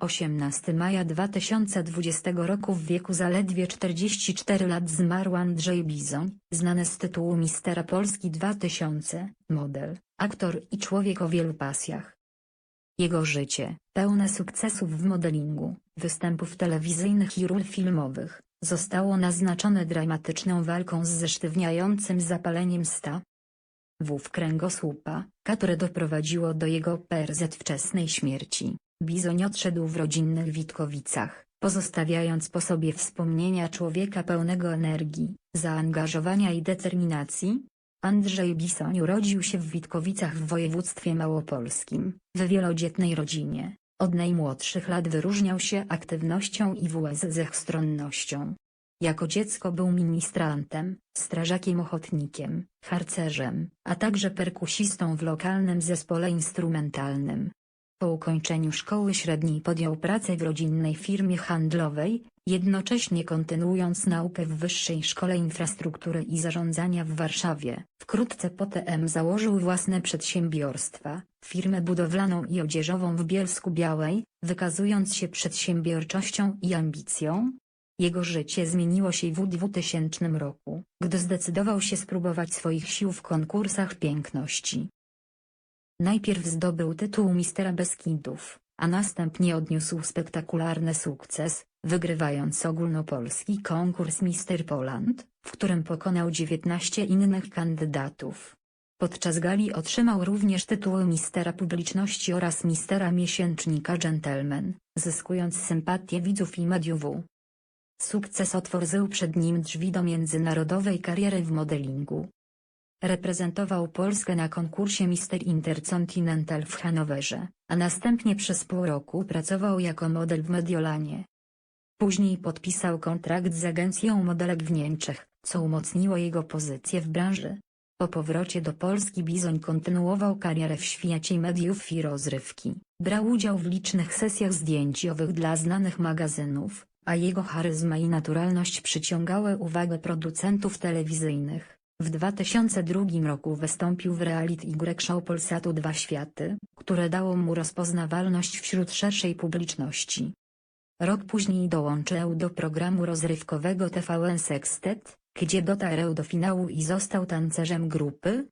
18 maja 2020 roku w wieku zaledwie 44 lat zmarł Andrzej Bizoń, znany z tytułu Mistera Polski 2000, model, aktor i człowiek o wielu pasjach. Jego życie, pełne sukcesów w modelingu, występów telewizyjnych i ról filmowych, zostało naznaczone dramatyczną walką z zesztywniającym zapaleniem sta w kręgosłupa, które doprowadziło do jego PRZ wczesnej śmierci. Bizoń odszedł w rodzinnych Witkowicach, pozostawiając po sobie wspomnienia człowieka pełnego energii, zaangażowania i determinacji. Andrzej Bisoń urodził się w Witkowicach w województwie małopolskim, w wielodzietnej rodzinie. Od najmłodszych lat wyróżniał się aktywnością i wszechstronnością. Jako dziecko był ministrantem, strażakiem ochotnikiem, harcerzem, a także perkusistą w lokalnym zespole instrumentalnym. Po ukończeniu szkoły średniej podjął pracę w rodzinnej firmie handlowej, jednocześnie kontynuując naukę w Wyższej Szkole Infrastruktury i Zarządzania w Warszawie. Wkrótce potem założył własne przedsiębiorstwa, firmę budowlaną i odzieżową w Bielsku Białej, wykazując się przedsiębiorczością i ambicją. Jego życie zmieniło się w 2000 roku, gdy zdecydował się spróbować swoich sił w konkursach piękności. Najpierw zdobył tytuł Mistera Beskidów, a następnie odniósł spektakularny sukces, wygrywając ogólnopolski konkurs Mister Poland, w którym pokonał 19 innych kandydatów. Podczas gali otrzymał również tytuły Mistera Publiczności oraz Mistera Miesięcznika Gentleman, zyskując sympatię widzów i mediów. Sukces otworzył przed nim drzwi do międzynarodowej kariery w modelingu. Reprezentował Polskę na konkursie Mister Intercontinental w Hanowerze, a następnie przez pół roku pracował jako model w Mediolanie. Później podpisał kontrakt z agencją modelek w Niemczech, co umocniło jego pozycję w branży. Po powrocie do Polski Bizoń kontynuował karierę w świecie mediów i rozrywki. Brał udział w licznych sesjach zdjęciowych dla znanych magazynów, a jego charyzma i naturalność przyciągały uwagę producentów telewizyjnych. W 2002 roku wystąpił w reality Y Show Polsatu Dwa Światy, które dało mu rozpoznawalność wśród szerszej publiczności. Rok później dołączył do programu rozrywkowego TVN Sextet, gdzie dotarł do finału i został tancerzem grupy.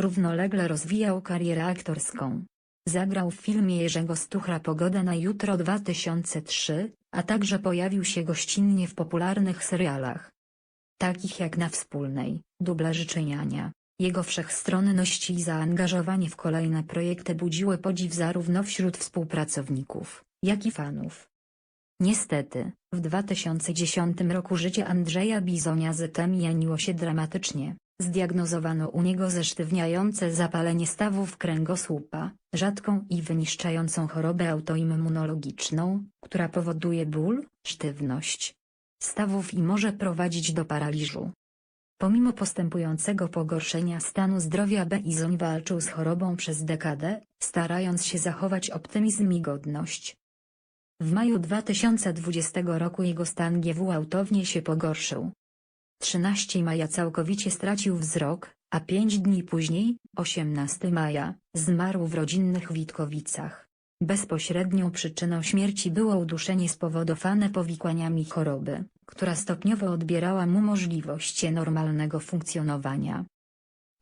Równolegle rozwijał karierę aktorską. Zagrał w filmie Jerzego Stuchra Pogoda na jutro 2003, a także pojawił się gościnnie w popularnych serialach. Takich jak Na Wspólnej, Dubla Życzeniania. Jego wszechstronność i zaangażowanie w kolejne projekty budziły podziw zarówno wśród współpracowników, jak i fanów. Niestety, w 2010 roku życie Andrzeja Bizonia zatemniło się dramatycznie. Zdiagnozowano u niego zesztywniające zapalenie stawów kręgosłupa, rzadką i wyniszczającą chorobę autoimmunologiczną, która powoduje ból, sztywność stawów i może prowadzić do paraliżu. Pomimo postępującego pogorszenia stanu zdrowia Bizoń walczył z chorobą przez dekadę, starając się zachować optymizm i godność. W maju 2020 roku jego stan gwałtownie się pogorszył. 13 maja całkowicie stracił wzrok, a pięć dni później, 18 maja, zmarł w rodzinnych Witkowicach. Bezpośrednią przyczyną śmierci było uduszenie spowodowane powikłaniami choroby, która stopniowo odbierała mu możliwości normalnego funkcjonowania.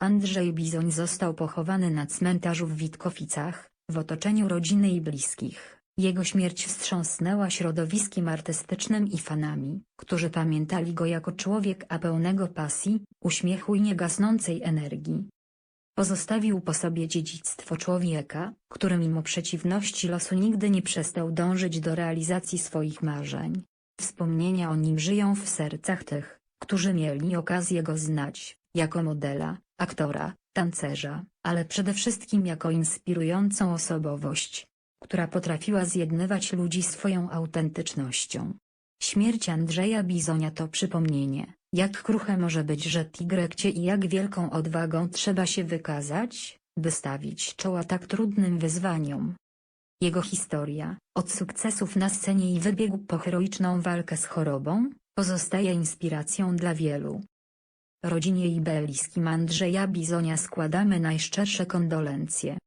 Andrzej Bizoń został pochowany na cmentarzu w Witkowicach, w otoczeniu rodziny i bliskich. Jego śmierć wstrząsnęła środowiskiem artystycznym i fanami, którzy pamiętali go jako człowieka pełnego pasji, uśmiechu i niegasnącej energii. Pozostawił po sobie dziedzictwo człowieka, który mimo przeciwności losu nigdy nie przestał dążyć do realizacji swoich marzeń. Wspomnienia o nim żyją w sercach tych, którzy mieli okazję go znać, jako modela, aktora, tancerza, ale przede wszystkim jako inspirującą osobowość która potrafiła zjednywać ludzi swoją autentycznością. Śmierć Andrzeja Bizonia to przypomnienie, jak kruche może być że tigrekcie i jak wielką odwagą trzeba się wykazać, by stawić czoła tak trudnym wyzwaniom. Jego historia, od sukcesów na scenie i wybiegu po heroiczną walkę z chorobą, pozostaje inspiracją dla wielu. Rodzinie i bliskim Andrzeja Bizonia składamy najszczersze kondolencje.